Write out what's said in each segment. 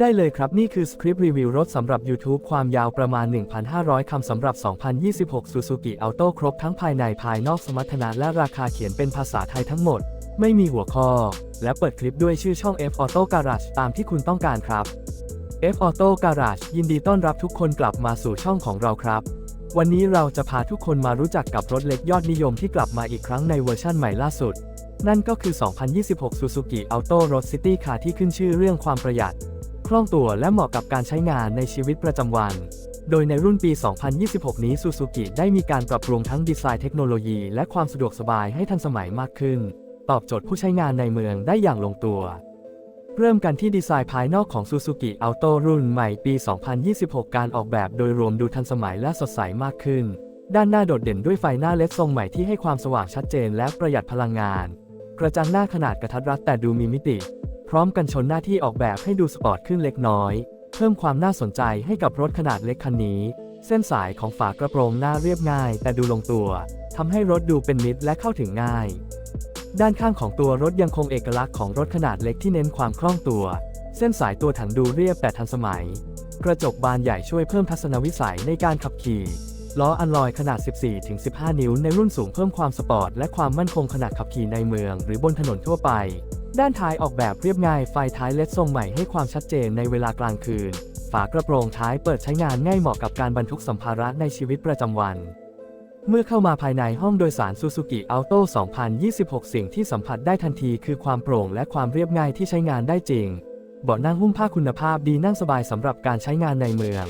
ได้เลยครับนี่คือสคริปต์รีวิวรถสำหรับ YouTube ความยาวประมาณ 1,500 คำสำหรับ 2026 Suzuki Auto ครบทั้งภายในภายนอกสมรรถนะและราคาเขียนเป็นภาษาไทยทั้งหมด ไม่มีหัวข้อ และเปิดคลิปด้วยชื่อช่อง F Auto Garage ตามที่คุณต้องการครับ F Auto Garage ยินดีต้อนรับทุกคนกลับมาสู่ช่องของเราครับ วันนี้เราจะพาทุกคนมารู้จักกับรถเล็กยอดนิยมที่กลับมาอีกครั้งในเวอร์ชั่นใหม่ล่าสุด นั่นก็คือ 2026 Suzuki Auto Road City Car ที่ขึ้นชื่อเรื่องความประหยัด คล่องตัวและเหมาะกับการใช้งานในชีวิตประจำวัน โดยในรุ่นปี 2026 นี้ Suzuki ได้มีการปรับปรุงทั้งดีไซน์เทคโนโลยี และความสะดวกสบายให้ทันสมัยมากขึ้น ตอบโจทย์ผู้ใช้งานในเมืองได้อย่างลงตัว เริ่มกันที่ดีไซน์ภายนอกของ Suzuki Auto รุ่นใหม่ปี 2026 การออกแบบโดยรวมดูทันสมัยและสดใสมากขึ้น ด้านหน้าโดดเด่นด้วยไฟหน้าเลดทรงใหม่ที่ให้ความสว่างชัดเจนและประหยัดพลังงาน กระจังหน้าขนาดกระทัดรัดแต่ดูมีมิติ พร้อมกันชนหน้าที่ออกแบบให้ดูสปอร์ตขึ้นเล็กน้อย เพิ่มความน่าสนใจให้กับรถขนาดเล็กคันนี้ เส้นสายของฝากระโปรงหน้าเรียบง่าย แต่ดูลงตัวทำให้รถดูเป็นมิตรและเข้าถึงง่าย ด้านข้างของตัวรถยังคงเอกลักษณ์ของรถขนาดเล็กที่เน้นความคล่องตัว เส้นสายตัวถังดูเรียบแต่ทันสมัย กระจกบานใหญ่ช่วยเพิ่มทัศนวิสัยในการขับขี่ล้ออัลลอยขนาด 14-15 นิ้วในรุ่นสูงเพิ่มความสปอร์ตและความมั่นคงขณะขับขี่ในเมือง หรือบนถนนทั่วไป ด้านท้ายออกแบบเรียบง่ายไฟท้ายเลดทรงใหม่ให้ความชัดเจนในเวลากลางคืน ฝากระโปรงท้ายเปิดใช้งานง่ายเหมาะกับการบรรทุกสัมภาระในชีวิตประจำวัน เมื่อเข้ามาภายในห้องโดยสาร Suzuki Auto 2026 สิ่งที่สัมผัสได้ทันทีคือความโปร่งและความเรียบง่ายที่ใช้งานได้จริงเบาะนั่งหุ้มผ้าคุณภาพดีนั่งสบายสำหรับการใช้งานในเมือง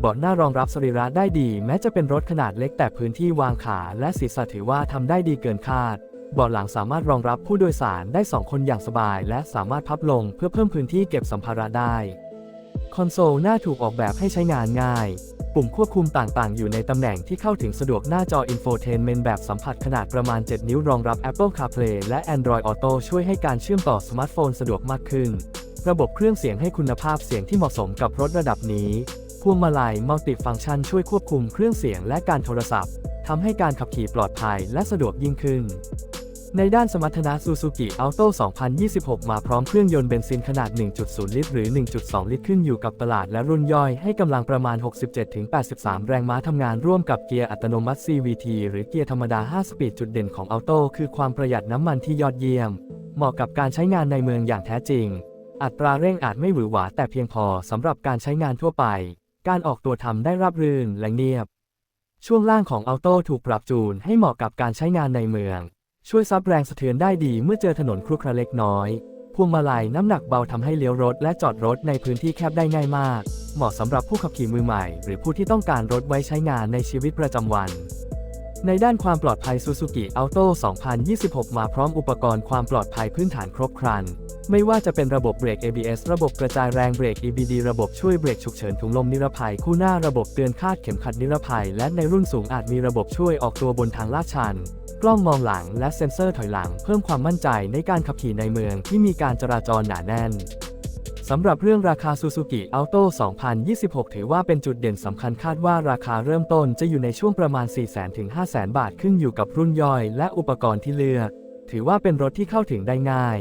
เบาะหน้ารองรับสรีระได้ดี แม้จะเป็นรถขนาดเล็กแต่พื้นที่วางขาและศีรษะถือว่าทำได้ดีเกินคาด เบาะหลังสามารถรองรับผู้โดยสารได้ 2 คนอย่างสบาย และสามารถพับลงเพื่อเพิ่มพื้นที่เก็บสัมภาระได้ คอนโซลหน้าถูกออกแบบให้ใช้งานง่าย ปุ่มควบคุมต่างๆ อยู่ในตำแหน่งที่เข้าถึงสะดวกหน้าจอ Infotainment แบบสัมผัสขนาดประมาณ 7 นิ้วรองรับ Apple CarPlay และ Android Auto ช่วยให้การเชื่อมต่อสมาร์ทโฟนสะดวกมากขึ้น ระบบเครื่องเสียงให้คุณภาพเสียงที่เหมาะสมกับรถระดับนี้พวงมาลัยมัลติฟังก์ชันช่วยควบคุมเครื่องเสียงและการโทรศัพท์ทำให้การขับขี่ปลอดภัยและสะดวกยิ่งขึ้น ในด้านสมรรถนะ Suzuki Auto 2026 มาพร้อมเครื่องยนต์เบนซินขนาด 1.0 ลิตร หรือ 1.2 ลิตรขึ้นอยู่กับตลาดและรุ่นย่อย ให้กำลังประมาณ 67-83 แรงม้าทำงานร่วมกับเกียร์อัตโนมัติ CVT หรือเกียร์ธรรมดา 5 สปีดจุดเด่นของ Auto คือความประหยัดน้ำมันที่ยอดเยี่ยม เหมาะกับการใช้งานในเมืองอย่างแท้จริง อัตราเร่งอาจไม่หวือหวาแต่เพียงพอสำหรับการใช้งานทั่วไป การออกตัวทำได้ราบรื่นและเงียบ ช่วงล่างของ Auto ถูกปรับจูนให้เหมาะกับการใช้งานในเมือง ช่วยซับแรงสะเทือนได้ดีเมื่อเจอถนนครุขระเล็กน้อย พวงมาลัยน้ำหนักเบาทำให้เลี้ยวรถและจอดรถในพื้นที่แคบได้ง่ายมาก เหมาะสำหรับผู้ขับขี่มือใหม่ หรือผู้ที่ต้องการรถไว้ใช้งานในชีวิตประจำวัน ในด้านความปลอดภัย Suzuki Auto 2026 มาพร้อมอุปกรณ์ความปลอดภัยพื้นฐานครบครัน ไม่ว่าจะเป็นระบบเบรก ABS ระบบกระจายแรงเบรก EBD ระบบช่วยเบรกฉุกเฉินถุงลมนิรภัยคู่หน้าระบบเตือนคาดเข็มขัดนิรภัย และในรุ่นสูงอาจมีระบบช่วยออกตัวบนทางลาดชัน กล้องมองหลังและเซ็นเซอร์ถอยหลังเพิ่มความมั่นใจในการขับขี่ในเมืองที่มีการจราจรหนาแน่นสำหรับเรื่องราคา Suzuki Auto 2026 ถือว่าเป็นจุดเด่นสำคัญคาดว่าราคาเริ่มต้นจะอยู่ในช่วงประมาณ 400,000ถึง500,000 บาทขึ้นอยู่กับรุ่นย่อยและอุปกรณ์ที่เลือก ถือว่าเป็นรถที่เข้าถึงได้ง่าย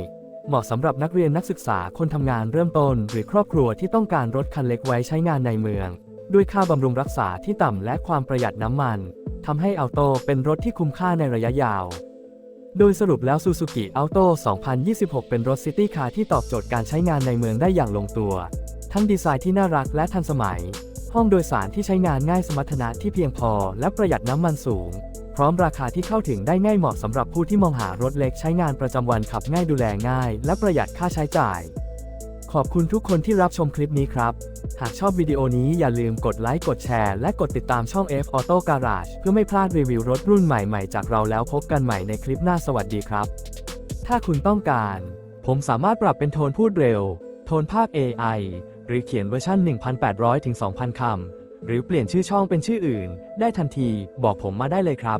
เหมาะสำหรับนักเรียนนักศึกษาคนทำงานเริ่มต้น หรือครอบครัวที่ต้องการรถคันเล็กไว้ใช้งานในเมือง ด้วยค่าบำรุงรักษาที่ต่ำและความประหยัดน้ำมัน ทำให้อัลโตเป็นรถที่คุ้มค่าในระยะยาว โดยสรุปแล้ว Suzuki Auto 2026 เป็นรถซิตี้คาร์ที่ตอบโจทย์การใช้งานในเมืองได้อย่างลงตัว ทั้งดีไซน์ที่น่ารักและทันสมัย ห้องโดยสารที่ใช้งานง่ายสมรรถนะที่เพียงพอ และประหยัดน้ำมันสูง พร้อมราคาที่เข้าถึงได้ง่ายเหมาะสำหรับผู้ที่มองหารถเล็กใช้งานประจำวันขับง่ายดูแลง่าย และประหยัดค่าใช้จ่าย ขอบคุณทุกคนที่รับชมคลิปนี้ครับ หากชอบวิดีโอนี้อย่าลืมกดไลค์ กดแชร์ และกดติดตามช่อง F Auto Garage เพื่อไม่พลาดรีวิวรถรุ่นใหม่ๆ จากเราแล้วพบกันใหม่ในคลิปหน้าสวัสดีครับ ถ้าคุณต้องการ ผมสามารถปรับเป็นโทนพูดเร็ว โทนภาพ AI หรือเขียนเวอร์ชัน 1,800 ถึง 2,000 คำ หรือเปลี่ยนชื่อช่องเป็นชื่ออื่น ได้ทันที บอกผมมาได้เลยครับ